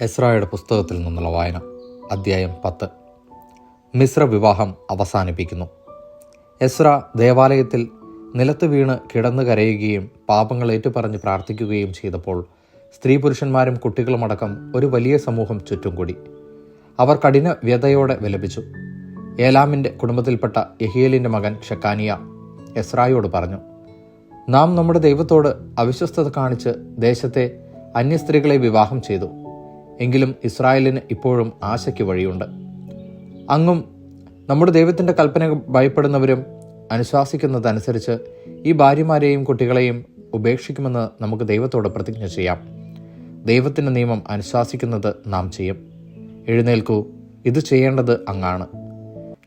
എസ്രായുടെ പുസ്തകത്തിൽ നിന്നുള്ള വായന അദ്ധ്യായം പത്ത്. മിശ്ര വിവാഹം അവസാനിപ്പിക്കുന്നു. എസ്ര ദേവാലയത്തിൽ നിലത്ത് വീണ് കിടന്നു കരയുകയും പാപങ്ങൾ ഏറ്റുപറഞ്ഞ് പ്രാർത്ഥിക്കുകയും ചെയ്തപ്പോൾ സ്ത്രീ പുരുഷന്മാരും കുട്ടികളുമടക്കം ഒരു വലിയ സമൂഹം ചുറ്റും കൂടി അവർ കഠിന വ്യതയോടെ വിലപിച്ചു. ഏലാമിന്റെ കുടുംബത്തിൽപ്പെട്ട യഹിയലിന്റെ മകൻ ഷക്കാനിയ എസ്രായോട് പറഞ്ഞു നാം നമ്മുടെ ദൈവത്തോട് അവിശ്വസ്തത കാണിച്ച് ദേശത്തെ അന്യസ്ത്രീകളെ വിവാഹം ചെയ്തു. എങ്കിലും ഇസ്രായേലിന് ഇപ്പോഴും ആശയ്ക്ക് വഴിയുണ്ട്. അങ്ങും നമ്മുടെ ദൈവത്തിന്റെ കൽപ്പന ഭയപ്പെടുന്നവരും അനുശാസിക്കുന്നതനുസരിച്ച് ഈ ഭാര്യമാരെയും കുട്ടികളെയും ഉപേക്ഷിക്കുമെന്ന് നമുക്ക് ദൈവത്തോട് പ്രതിജ്ഞ ചെയ്യാം. ദൈവത്തിന്റെ നിയമം അനുശാസിക്കുന്നത് നാം ചെയ്യും. എഴുന്നേൽക്കൂ ഇത് ചെയ്യേണ്ടത് അങ്ങാണ്.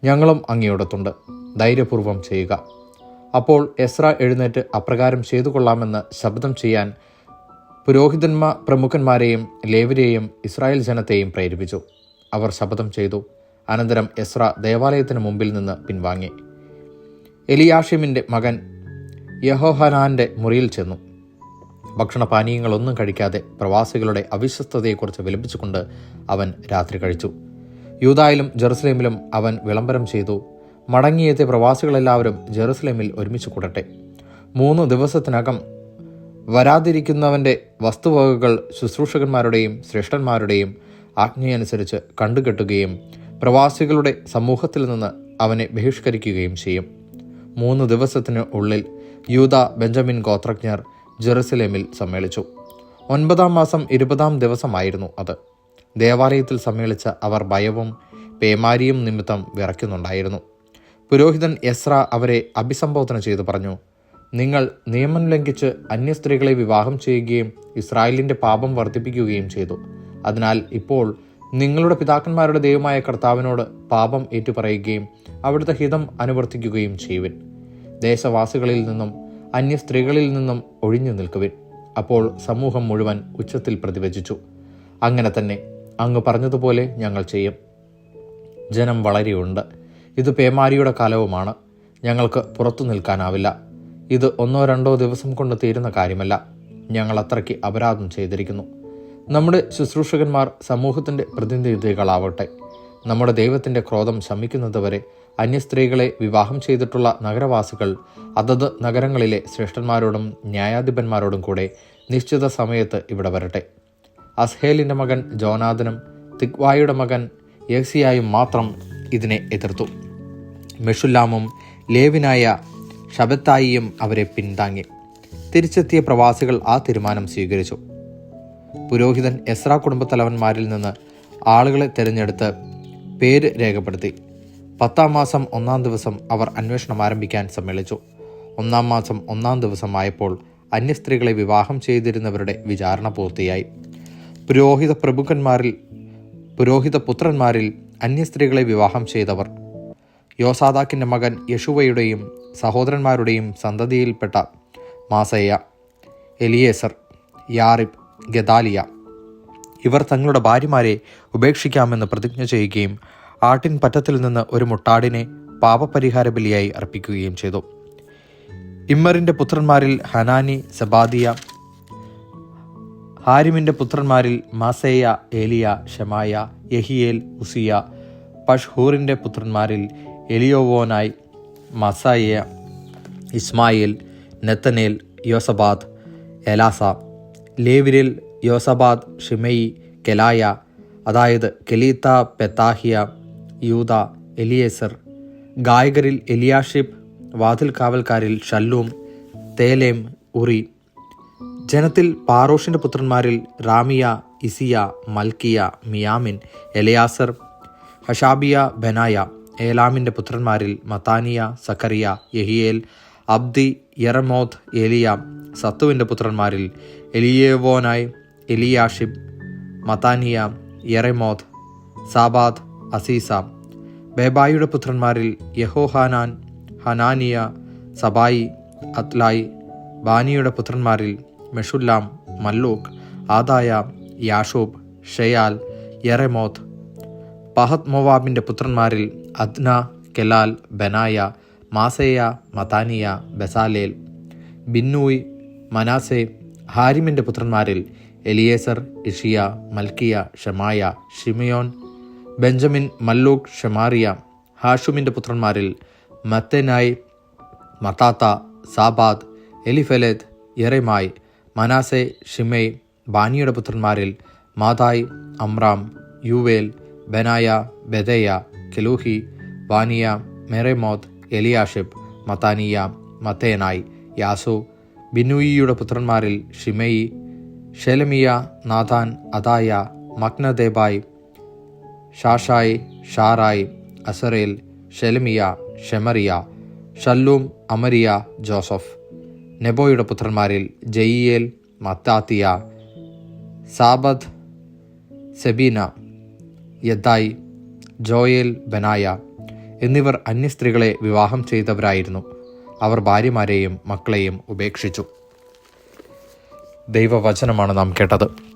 ഞങ്ങളും അങ്ങയോടത്തുണ്ട്. ധൈര്യപൂർവം ചെയ്യുക. അപ്പോൾ എസ്ര എഴുന്നേറ്റ് അപ്രകാരം ചെയ്തു കൊള്ളാമെന്ന് ശബ്ദം ചെയ്യാൻ പുരോഹിതന്മാ പ്രമുഖന്മാരെയും ലേവരെയും ഇസ്രായേൽ ജനത്തെയും പ്രേരിപ്പിച്ചു. അവർ ശപഥം ചെയ്തു. അനന്തരം എസ്ര ദേവാലയത്തിന് മുമ്പിൽ നിന്ന് പിൻവാങ്ങി. എലിയാഷിമിന്റെ മകൻ യഹോഹനാന്റെ മുറിയിൽ ചെന്നു. ഭക്ഷണപാനീയങ്ങളൊന്നും കഴിക്കാതെ പ്രവാസികളുടെ അവിശ്വസ്തതയെക്കുറിച്ച് വിലപിച്ചുകൊണ്ട് അവൻ രാത്രി കഴിച്ചു. യൂതായിലും ജെറുസലേമിലും അവൻ വിളംബരം ചെയ്തു. മടങ്ങിയെത്തിയ പ്രവാസികളെല്ലാവരും ജെറുസലേമിൽ ഒരുമിച്ച് കൂടട്ടെ. മൂന്ന് ദിവസത്തിനകം വരാതിരിക്കുന്നവന്റെ വസ്തുവകകൾ ശുശ്രൂഷകന്മാരുടെയും ശ്രേഷ്ഠന്മാരുടെയും ആജ്ഞയനുസരിച്ച് കണ്ടുകെട്ടുകയും പ്രവാസികളുടെ സമൂഹത്തിൽ നിന്ന് അവനെ ബഹിഷ്കരിക്കുകയും ചെയ്യും. മൂന്ന് ദിവസത്തിന് ഉള്ളിൽ യൂത ബെഞ്ചമിൻ ഗോത്രജ്ഞർ ജെറുസലേമിൽ സമ്മേളിച്ചു. ഒൻപതാം മാസം ഇരുപതാം ദിവസമായിരുന്നു അത്. ദേവാലയത്തിൽ സമ്മേളിച്ച അവർ ഭയവും പേമാരിയും നിമിത്തം വിറയ്ക്കുന്നുണ്ടായിരുന്നു. പുരോഹിതൻ എസ്ര അവരെ അഭിസംബോധന ചെയ്തു പറഞ്ഞു നിങ്ങൾ നിയമം ലംഘിച്ച് അന്യ സ്ത്രീകളെ വിവാഹം ചെയ്യുകയും ഇസ്രായേലിന്റെ പാപം വർദ്ധിപ്പിക്കുകയും ചെയ്തു. അതിനാൽ ഇപ്പോൾ നിങ്ങളുടെ പിതാക്കന്മാരുടെ ദൈവമായ കർത്താവിനോട് പാപം ഏറ്റുപറയുകയും അവിടുത്തെ ഹിതം അനുവർത്തിക്കുകയും ചെയ്യുവിൻ. ദേശവാസികളിൽ നിന്നും അന്യ സ്ത്രീകളിൽ നിന്നും ഒഴിഞ്ഞു നിൽക്കുവിൻ. അപ്പോൾ സമൂഹം മുഴുവൻ ഉച്ചത്തിൽ പ്രതിവചിച്ചു. അങ്ങനെ തന്നെ അങ്ങ് പറഞ്ഞതുപോലെ ഞങ്ങൾ ചെയ്യും. ജനം വളരെയുണ്ട് ഇത് പേമാരിയുടെ കാലവുമാണ്. ഞങ്ങൾക്ക് പുറത്തു നിൽക്കാനാവില്ല. ഇത് ഒന്നോ രണ്ടോ ദിവസം കൊണ്ട് തീരുന്ന കാര്യമല്ല. ഞങ്ങൾ അത്രയ്ക്ക് അപരാധം ചെയ്തിരിക്കുന്നു. നമ്മുടെ ശുശ്രൂഷകന്മാർ സമൂഹത്തിന്റെ പ്രതിനിധികളാവട്ടെ. നമ്മുടെ ദൈവത്തിന്റെ ക്രോധം ശമിക്കുന്നതുവരെ അന്യസ്ത്രീകളെ വിവാഹം ചെയ്തിട്ടുള്ള നഗരവാസികൾ അതത് നഗരങ്ങളിലെ ശ്രേഷ്ഠന്മാരോടും ന്യായാധിപന്മാരോടും കൂടെ നിശ്ചിത സമയത്ത് ഇവിടെ വരട്ടെ. അസ്ഹേലിന്റെ മകൻ ജോനാഥനും തിക്വായുടെ മകൻ യേസിയായും മാത്രം ഇതിനെ എതിർത്തു. മെഷുല്ലാമും ലേവിനായ ഷബത്തായിയും അവരെ പിന്താങ്ങി തിരിച്ചെത്തിയ പ്രവാസികൾ ആ തീരുമാനം സ്വീകരിച്ചു. പുരോഹിതൻ എസ്ര കുടുംബത്തലവന്മാരിൽ നിന്ന് ആളുകളെ തിരഞ്ഞെടുത്ത് പേര് രേഖപ്പെടുത്തി. പത്താം മാസം ഒന്നാം ദിവസം അവർ അന്വേഷണം ആരംഭിക്കാൻ സമ്മേളിച്ചു. ഒന്നാം മാസം ഒന്നാം ദിവസം ആയപ്പോൾ അന്യസ്ത്രീകളെ വിവാഹം ചെയ്തിരുന്നവരുടെ വിചാരണ പൂർത്തിയായി. പുരോഹിത പ്രഭുക്കന്മാരിൽ പുരോഹിത പുത്രന്മാരിൽ അന്യസ്ത്രീകളെ വിവാഹം ചെയ്തവർ. യോസാദാക്കിന്റെ മകൻ യശുവയുടെയും സഹോദരന്മാരുടെയും സന്തതിയിൽപ്പെട്ട മാസയ്യ എലിയേസർ യാറിബ് ഗദാലിയ. ഇവർ തങ്ങളുടെ ഭാര്യമാരെ ഉപേക്ഷിക്കാമെന്ന് പ്രതിജ്ഞ ചെയ്യുകയും ആട്ടിൻ പറ്റത്തിൽ നിന്ന് ഒരു മുട്ടാടിനെ പാപപരിഹാര ബലിയായി അർപ്പിക്കുകയും ചെയ്തു. ഇമ്മറിന്റെ പുത്രന്മാരിൽ ഹനാനി സബാദിയ ഹാരിമിന്റെ പുത്രന്മാരിൽ മാസേയ ഏലിയ ഷമായ യഹിയേൽ ഉസിയ പഷ്ഹൂറിന്റെ പുത്രന്മാരിൽ എലിയോവോനായി മസായ ഇസ്മായിൽ നെത്തനേൽ യോസബാദ് എലാസ ലേവിരിൽ യോസബാദ് ഷിമയി കെലായ അതായത് കെലീത്ത പെത്താഹിയ യൂത എലിയേസർ ഗായകരിൽ എലിയാഷിബ് വാതിൽ കാവൽക്കാരിൽ ഷല്ലൂം തേലേം ഉറി. ജനത്തിൽ പാറോഷിന്റെ പുത്രന്മാരിൽ റാമിയ ഇസിയ മൽക്കിയ മിയാമിൻ എലയാസർ ഹഷാബിയ ബനായ ഏലാമിന്റെ പുത്രന്മാരിൽ മത്താനിയ സക്കറിയ യഹിയേൽ അബ്ദി യറമോത്ത് ഏലിയാം സത്തുവിന്റെ പുത്രന്മാരിൽ എലിയേവോനായ് എലിയാഷിബ് മത്താനിയ യറമോത്ത് സാബാദ് അസീസ. ബേബായിയുടെ പുത്രന്മാരിൽ യഹോഹാനാൻ ഹനാനിയ സബായി അത്ലായി. ബാനിയുടെ പുത്രന്മാരിൽ മെഷുല്ലാം മല്ലൂക്ക് ആദായ യാഷൂബ് ഷെയാൽ യറമോത്ത് പഹത് മൊവാബിന്റെ പുത്രന്മാരിൽ അദ്ന കെലാൽ ബനായ മാസേയ മതാനിയ ബസാലേൽ ബിന്നൂയ് മനാസെ ഹാരിമിന്റെ പുത്രന്മാരിൽ Eliezer Ishijah Malchijah Shemaiah Shimeon Benjamin Malluch Shemariah ഹാഷുമിന്റെ പുത്രന്മാരിൽ മത്തനായ് മത്താത്ത സാബാദ് എലിഫലേദ് യെറെമായി മനാസെ ഷിമയ് ബാനിയുടെ പുത്രന്മാരിൽ മാതായ് അമ്രാം യുവേൽ ബനായ ബെദയ കെലൂഹി വാനിയ മെറെമോത്ത് എലിയാഷിബ് മത്താനിയ മത്തേനായി യാസു ബിനുയിയുടെ പുത്രന്മാരിൽ ഷിമയി ഷെലമിയ നാഥാൻ അതായ മഗ്നദേബായ് ഷാഷായ് ഷാറായ് അസറേൽ ഷെലമിയ ഷെമറിയ ഷല്ലൂം അമരിയ ജോസഫ്. നെബോയുടെ പുത്രന്മാരിൽ ജയിയേൽ മത്താത്തിയ സാബദ് സെബീന യദ്ദായ് ജോയേൽ ബനായ എന്നിവർ അന്യ സ്ത്രീകളെ വിവാഹം ചെയ്തവരായിരുന്നു. അവർ ഭാര്യമാരെയും മക്കളെയും ഉപേക്ഷിച്ചു. ദൈവവചനമാണ് നാം കേട്ടത്.